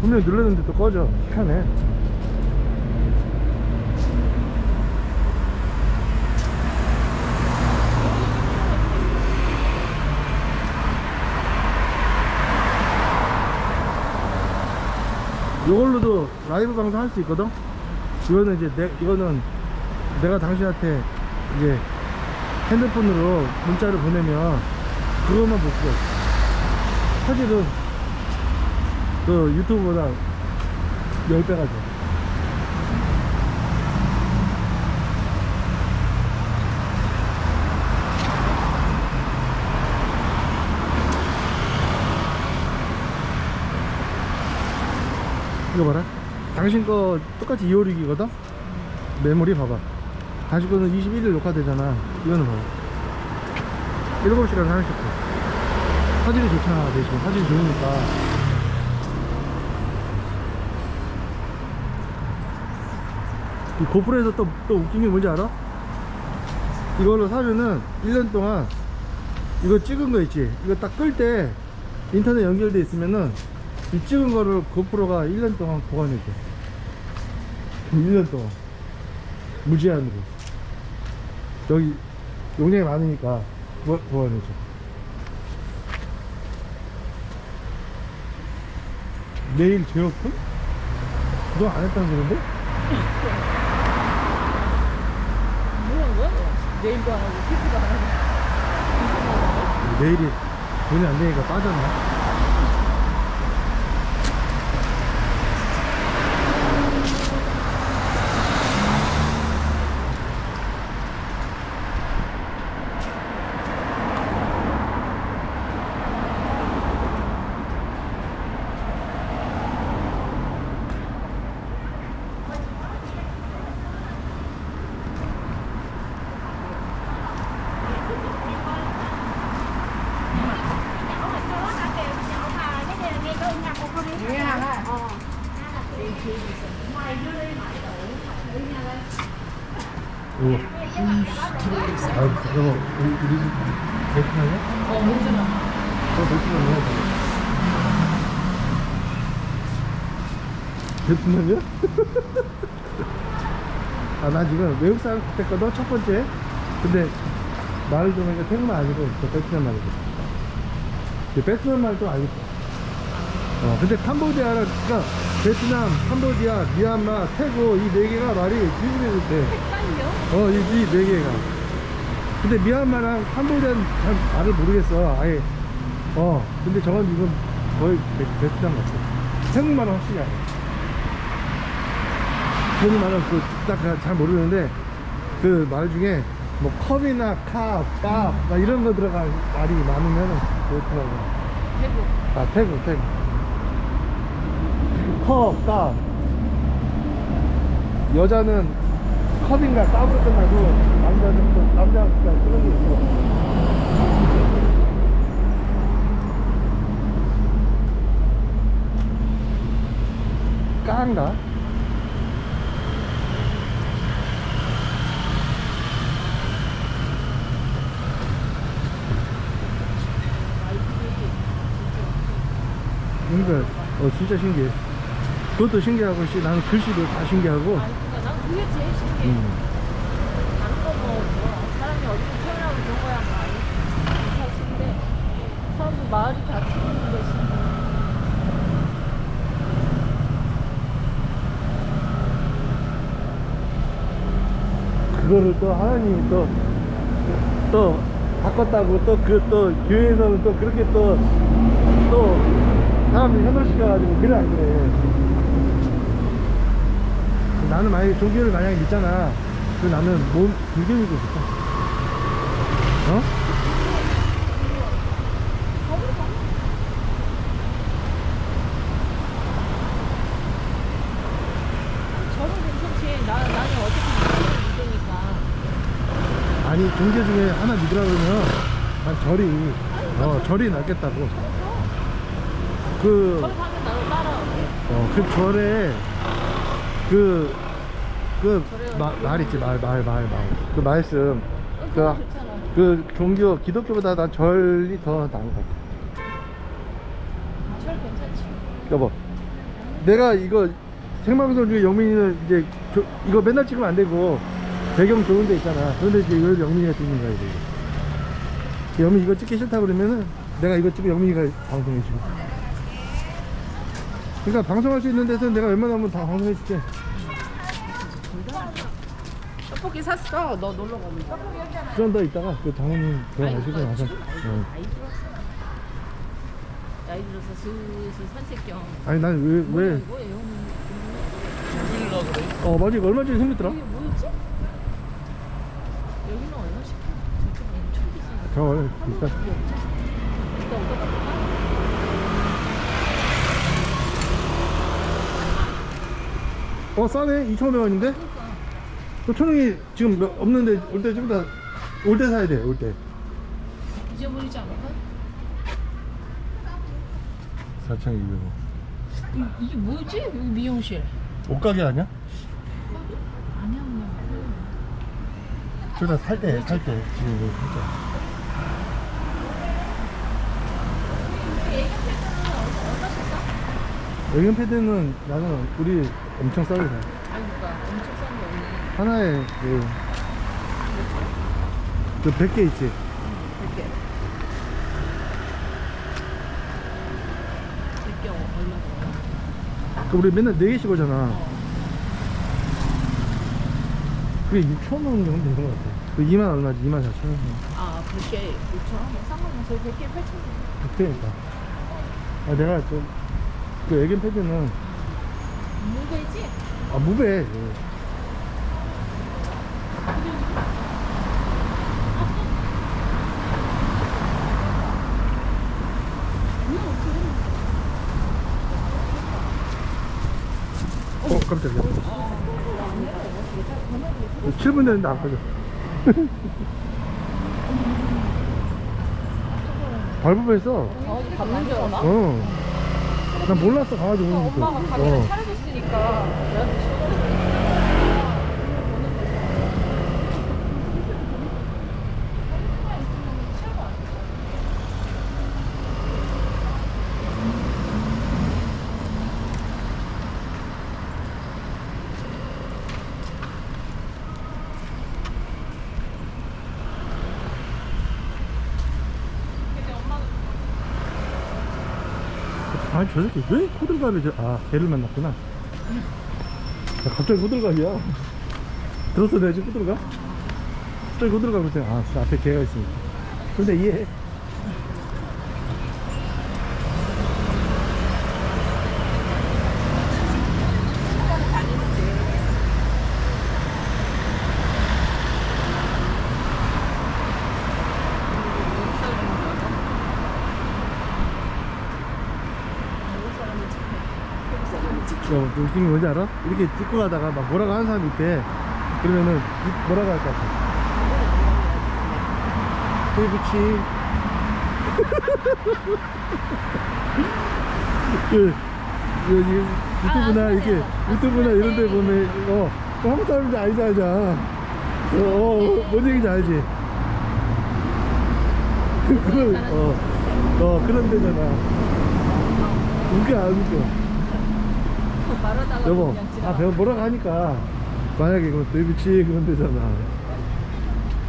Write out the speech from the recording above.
분명히 눌렀는데 또 꺼져. 희한해. 이걸로도 라이브 방송 할 수 있거든? 이거는 이제 내, 이거는 내가 당신한테 이제 핸드폰으로 문자를 보내면 그것만 볼 수가 있어. 사실은 그 유튜브보다 10배가 돼 이거 봐라. 당신 거 똑같이 256이거든? 메모리 봐봐. 당신 거는 21일 녹화되잖아. 이거는 봐봐 7시간 30분 화질이 좋잖아 대신. 화질이 좋으니까 이 고프로에서 또, 또 웃긴 게 뭔지 알아? 이걸로 사면은 1년 동안 이거 찍은 거 있지 이거 딱 끌 때 인터넷 연결돼 있으면은 이 찍은 거를 고프로가 1년 동안 보관해줘 1년 동안 무제한으로 여기 용량이 많으니까 보- 보관해줘 내일 제어폰? 그동안 안 했다는 소린데? 뭐한 내일도 안 하고 피부도 안 하고. 내일이 돈이 안 되니까 빠졌나? 오. 아, 이거 우리 우리 집 베트남이야? 어, 뭔지는. 어, 베트남이야. 베트남이야? 아, 나 지금 외국 사람 됐거든, 첫 번째. 근데 말을 들으니까 태국 말 아니고 저 베트남 말이고. 베트남 말도 알겠어. 어, 근데 캄보디아랑, 그니까 베트남, 캄보디아, 미얀마, 태국 이 네 개가 말이 비슷비슷해. 헷갈려? 어, 이, 이네 개가. 근데 미얀마랑 캄보디아는 잘 말을 모르겠어. 아예. 어, 근데 저건 지금 거의 베, 베트남 같아. 태국말은 확실히 알아. 태국말은 그, 딱잘 모르는데, 그 말 중에, 뭐, 컵이나 카, 밥, 막 이런 거 들어간 말이 많으면 그렇더라고. 태국. 아, 태국, 태국. 컵, 값. 여자는 컵인가 값으로 끝나고, 남자는 또, 남자가 그런 게 있어. 까인가? 그러니까 어 진짜 신기해 그것도 신기하고 씨 나는 글씨도 다 신기하고 아니, 그러니까 난 그게 제일 신기해. 음. 다른 거 뭐, 뭐 사람이 어디서 태어나고 그런 거야 뭐 아니 다 신데 사람들 말이 다 틀리는데 신기해. 그거를 또 하나님이 또, 또 바꿨다고 또 그 또 교회에서는 또 그렇게 또, 또 사람들 현혹시켜가지고 그래 안 그래. 나는 만약에 종교를 만약에 믿잖아. 그 나는 몸 불교 믿고 싶어. 어? 저는 괜찮지. 나, 나는 어차피 믿음을 믿으니까. 아니 종교 중에 하나 믿으라 그러면 난 절이 어 절이 낫겠다고. 그 거기 가면 나도 따라오고. 어, 그 절에 그, 그, 마, 말 있지, 말, 말, 말, 말. 그 말씀. 그, 그거 좋잖아. 그 종교, 기독교보다 난 절이 더 나은 것 같아. 절 괜찮지. 여보, 내가 이거 생방송 중에 영민이는 이제 조- 이거 맨날 찍으면 안 되고 배경 좋은 데 있잖아. 그런데 이제 이걸 영민이가 찍는 거야, 이제. 영민 이거 찍기 싫다 그러면은 내가 이거 찍고 영민이가 방송해 주고. 그러니까 방송할 수 있는 데서 내가 웬만하면 다 방송해 줄게. 떡볶이 샀어. 너 놀러 가면. 떡볶이. 좀 더 있다가 그 당연히 들어가시고 나서. 어. 나이 들었어. 나이 들어서 슬슬 산책 겸. 아니 난 왜 왜? 어 맞아 이거 얼마 전에 생겼더라. 이게 뭐였지? 여기는 얼마 시켜? 저쪽은 엄청 비싸. 저 원래 비싸. 이따 오다 볼까? 어 싸네 2,500원인데? 그러니까. 또 천원이 지금 몇- 없는데 올 때좀 이따 올때 사야 돼 올 때. 잊어버리지 않을까? 4,200원. 이, 이게 뭐였지? 여기 미용실. 옷가게 아니야? 아니야, 아니야. 저다 살 때, 살 때. 지금 이거 진짜. 여기 패드는 나는 우리 엄청 싸게 사. 아니, 그니까 엄청 싼거 없네. 하나에 그, 그 100개 있지. 이렇게. 이렇게 얼마 더? 그 우리 맨날 4개씩 오잖아. 어. 그게 6,000원 정도 되는 것 같아. 그 2만 얼마지? 2만 4천 원. 아, 100개 6,000원? 상관없어. 100개 8,000원. 그때니까. 아, 내가 좀, 그 애견 패드는, 무배지? 아, 무배. 어, 깜짝이야. 7분 됐는데 안 꺼져. 밟으면 했어. 어, 밟는 줄 알아? 어. 난 몰랐어, 강아지 오는. 엄마가 가게를 어. 차려 시원하게 아니, 저 새끼 왜 호들갑이 저, 아, 걔를 만났구나. 야, 갑자기 호들갑이야. 들었어, 내가 지금 호들갑? 갑자기 호들갑 그랬더니, 아, 저 앞에 걔가 있으니까. 근데 이해 해. 야, 너 웃긴 게 뭔지 알아? 이렇게 찍고 가다가 막 뭐라고 하는 사람이 있대. 그러면은, 이- 뭐라고 할 것 같아? 그렇지. 그, 여기 유튜브나 아, 이렇게, 아, 유튜브나 이런 데 네. 보면, 어, 그 한국 사람인지 알지, 알잖아. 어, 어, 뭔 얘기인지 알지? 그걸, 어, 어, 그런 데잖아. 웃겨, 안 웃겨? 말하다가 여보, 그냥 아, 지나가. 배워 뭐라고 하니까 만약에 이거 데뷔치 그런 데잖아.